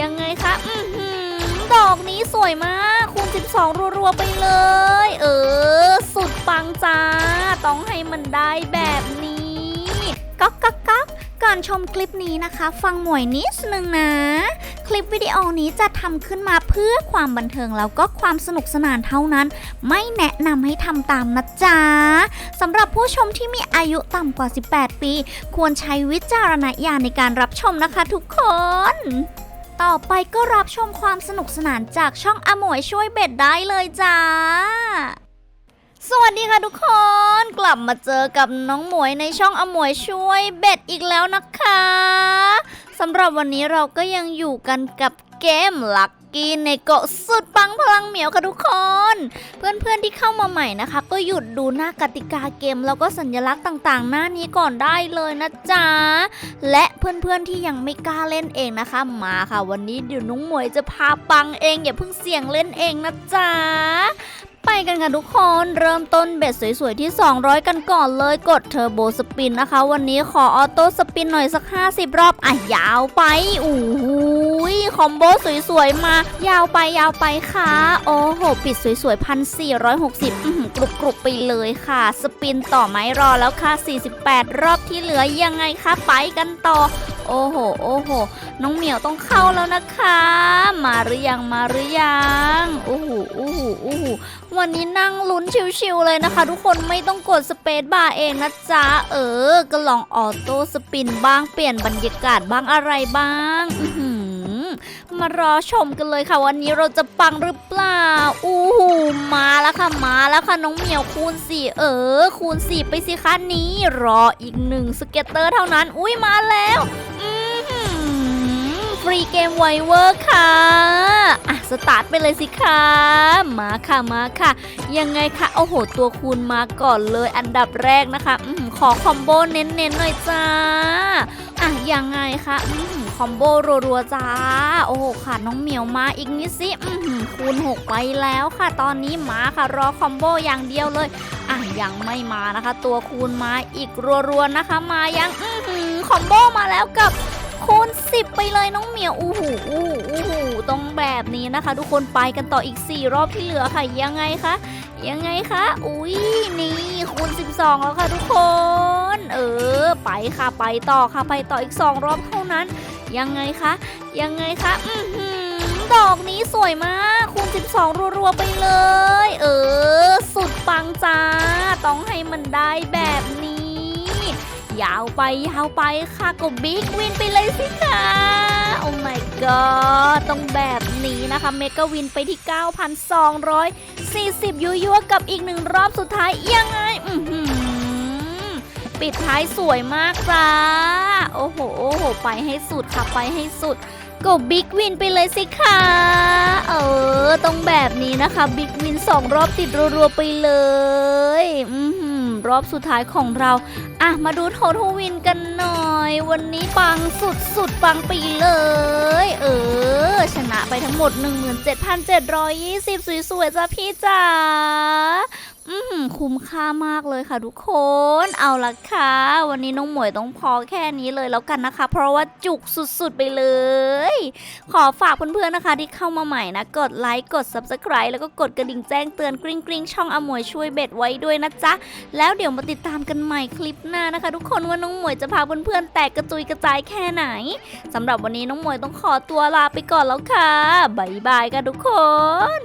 ยังไงคะอือหือดอกนี้สวยมากคูณ12 รัวๆไปเลย เออ สุดปังจ้า ต้องให้มันได้แบบนี้ก๊อกก๊อกก๊อกก่อนชมคลิปนี้นะคะ ฟังหมวยนิดนึงนะ คลิปวิดีโอนี้จะทำขึ้นมาเพื่อความบันเทิงแล้วก็ความสนุกสนานเท่านั้น ไม่แนะนำให้ทำตามนะจ๊ะสำหรับผู้ชมที่มีอายุต่ำกว่า 18 ปี ควรใช้วิจารณญาณในการรับชมนะคะทุกคน ต่อไปก็รับชมความสนุกสนานจากช่องอมวยช่วยเบ็ดได้เลยจ้า สวัสดีค่ะทุกคน กลับมาเจอกับน้องหมวยในช่องอมวยช่วยเบ็ดอีกแล้วนะคะสำหรับวันนี้เราก็ยังอยู่กันกับเกมลัก กี้ในเกาะสุดปังพลังเหมียวค่ะทุกคน เพื่อนๆที่เข้ามาใหม่นะคะ ก็หยุดดูหน้ากติกาเกมแล้วก็สัญลักษณ์ต่างๆ หน้านี้ก่อนได้เลยนะจ๊ะ และเพื่อนๆที่ยังไม่กล้าเล่นเองนะคะ มาค่ะวันนี้เดี๋ยวนุ้งหมวยจะพาปังเองอย่าเพิ่งเสี่ยงเล่นเองนะจ๊ะไปกันค่ะทุกคนเริ่มต้นเบ็ดสวยๆที่ 200 กันก่อนเลยกดเทอร์โบสปินนะคะ วันนี้ขอออโต้สปินหน่อยสัก 50 รอบอะยาวไปอู้หู ยคอมโบสวยๆ มา ยาวไปยาวไปค่ะ โอ้โห ปิดสวยๆพันสี่ร้อยหกสิบกรุบกรุบไปเลยค่ะ สปินต่อไหมรอแล้วค่ะ 48 รอบที่เหลือยังไงคะ ไปกันต่อ โอ้โห โอ้โห น้องเหมียวต้องเข้าแล้วนะคะ มาหรือยังมาหรือยังโอ้โหโอ้โหโอ้โหวันนี้นั่งลุ้นชิวๆเลยนะคะ ทุกคนไม่ต้องกดสเปซบาร์เองนะจ๊ะ เออ ก็ลองออโต้สปินบ้างเปลี่ยนบรรยากาศบ้างอะไรบ้าง อื มารอชมกันเลยค่ะวันนี้เราจะปังหรือเปล่าอู้หูมาแล้วค่ะมาแล้วค่ะน้องเหมียวคูณสี่เออ คูณสี่ไปสิคะนี้รออีกหนึ่งสเก็ตเตอร์เท่านั้น อุ้ยมาแล้วอื้อหือฟรีเกมไวเวอร์ค่ะ อะ สตาร์ทไปเลยสิคะ มาค่ะ มาค่ะ ยังไงคะ โอ้โห ตัวคูณมาก่อนเลยอันดับแรกนะคะ อืขอคอมโบเน้นๆหน่อยจ้า อะ ยังไงคะ อื อหือคอมโบรัวๆจ้า โอ้โหค่ะน้องเหมียวมาอีกนิดสิคูณ 6 ไปแล้วค่ะ ตอนนี้มาค่ะรอคอมโบอย่างเดียวเลย อะยังไม่มานะคะ ตัวคูณมาอีกรัวๆนะคะ มายังอือหือคอมโบมาแล้วกับคูณ 10 ไปเลยน้องเหมียวอู้หูอู้หูอู้หูต้องแบบนี้นะคะ ทุกคนไปกันต่ออีก 4 รอบที่เหลือค่ะยังไงคะยังไงคะ อุ้ยนี่คูณ 12 แล้วค่ะทุกคน เออ ไปค่ะ ไปต่อค่ะ ไปต่ออีก 2 รอบเท่านั้น ยังไงคะ ยังไงคะ อือหือดอกนี้สวยมาก คูณ 12 รัวๆ ไปเลย เออ สุดปังจ้า ต้องให้มันได้แบบนี้ ยาวไป ยาวไปค่ะก็บิ๊กวินไปเลยสิคะโอ้ my god ต้องแบบนี้นะคะเมกะวินไปที่ 9,240 ยัวยัวๆ กับอีกหนึ่งรอบสุดท้ายยังไง อือหือ ปิดท้ายสวยมากจ้า โอ้โห โอ้โห ไปให้สุดค่ะ ไปให้สุดก็บิ๊กวินไปเลยสิคะเออต้องแบบนี้นะคะบิ๊กวินสองรอบติดรัวๆไปเลย อือหือรอบสุดท้ายของเรา อะ มาดูโททวินกันหน่อย วันนี้ปังสุดสุดๆปังไปเลย เออ ชนะไปทั้งหมด 17,720 สวยๆ จ้าพี่จ๋า อือหือคุ้มค่ามากเลยค่ะทุกคน เอาละค่ะ วันนี้น้องหมวยต้องพอแค่นี้เลยแล้วกันนะคะ เพราะว่าจุกสุดๆไปเลย ขอฝากเพื่อนๆนะคะ ที่เข้ามาใหม่นะ กดไลค์กด Subscribe แล้วก็กดกระดิ่งแจ้งเตือนกริ๊งกริ๊งช่องอมวยช่วยเบ็ดไว้ด้วยนะจ๊ะ แล้วเดี๋ยวมาติดตามกันใหม่คลิปหน้านะคะ ทุกคนว่าน้องหมวยจะพาเพื่อนๆแตกกระจุยกระจายแค่ไหนสำหรับวันนี้น้องหมวยต้องขอตัวลาไปก่อนแล้วค่ะบ๊ายบายค่ะทุกคน